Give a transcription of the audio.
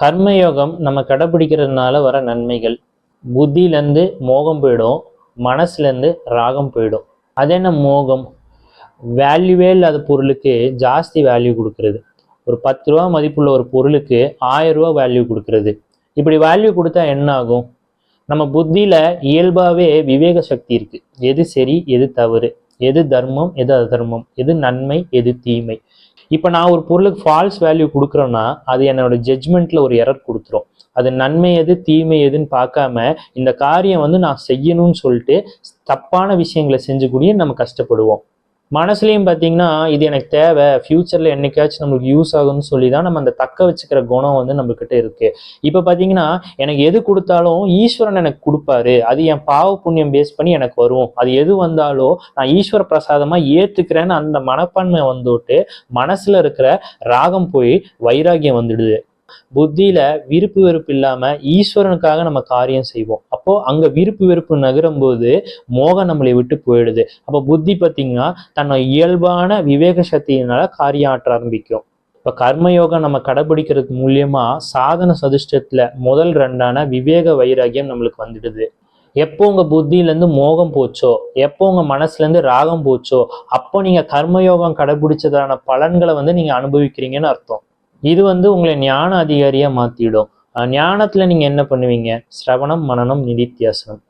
கர்மயோகம் நம்ம கடைபிடிக்கிறதுனால வர நன்மைகள். புத்தியிலேருந்து மோகம் போயிடும் மனசுலேருந்து ராகம் போயிடும். அது என்ன மோகம்? வேல்யூவே இல்லாத பொருளுக்கு ஜாஸ்தி வேல்யூ கொடுக்கறது. ஒரு பத்து ரூபா மதிப்புள்ள ஒரு பொருளுக்கு ஆயிரம் ரூபா வேல்யூ கொடுக்கறது. இப்படி வேல்யூ கொடுத்தா என்ன ஆகும்? நம்ம புத்தியில் இயல்பாகவே விவேக சக்தி இருக்குது எது சரி எது தவறு? எது தர்மம் எது அதர்மம்? எது நன்மை எது தீமை? இப்போ நான் ஒரு பொருளுக்கு ஃபால்ஸ் வேல்யூ கொடுக்குறேன்னா அது என்னோட ஜட்ஜ்மெண்ட்ல ஒரு எரர் கொடுத்துரும். அது நன்மை எது தீமை எதுன்னு பார்க்காம இந்த காரியம் வந்து நான் செய்யணும்னு சொல்லிட்டு தப்பான விஷயங்களை செஞ்சு கூடிய நம்ம கஷ்டப்படுவோம். மனசுலையும் பார்த்தீங்கன்னா இது எனக்கு தேவை ஃப்யூச்சரில் என்னைக்காச்சும் நம்மளுக்கு யூஸ் ஆகும்னு சொல்லி தான் நம்ம அந்த தக்க வச்சுக்கிற குணம் வந்து நம்மக்கிட்ட இருக்குது இப்போ பார்த்தீங்கன்னா எனக்கு எது கொடுத்தாலும் ஈஸ்வரன் எனக்கு கொடுப்பாரு. அது என் பாவ புண்ணியம் பேஸ் பண்ணி எனக்கு வரும். அது எது வந்தாலும் நான் ஈஸ்வர பிரசாதமாக ஏற்றுக்கிறேன்னு அந்த மனப்பான்மை வந்துவிட்டு மனசில் இருக்கிற ராகம் போய் வைராகியம் வந்துடுது. புத்தியில விருப்பு வெறுப்பு இல்லாம ஈஸ்வரனுக்காக நம்ம காரியம் செய்வோம். அப்போ அங்க விருப்பு வெறுப்பு நகரும் போது மோகம் நம்மளை விட்டு போயிடுது. அப்போ புத்தி பார்த்தீங்கன்னா தன்னோட இயல்பான விவேக சக்தியினால காரியம் ஆற்ற ஆரம்பிக்கும். இப்போ கர்மயோகம் நம்ம கடைபிடிக்கிறது மூலியமா சாதன சதுஷ்டத்துல முதல் ரெண்டான விவேக வைராகியம் நம்மளுக்கு வந்துடுது. எப்போ உங்க புத்தியிலேருந்து மோகம் போச்சோ எப்போ உங்க மனசுலேருந்து ராகம் போச்சோ அப்போ நீங்க கர்மயோகம் கடைபிடிச்சதான பலன்களை வந்து நீங்க அனுபவிக்கிறீங்கன்னு அர்த்தம். இது வந்து உங்களை ஞான அதிகாரியாக மாற்றிடும் ஞானத்தில் நீங்கள் என்ன பண்ணுவீங்க? சிரவணம் மனனம் நிதித்தியாசனம்.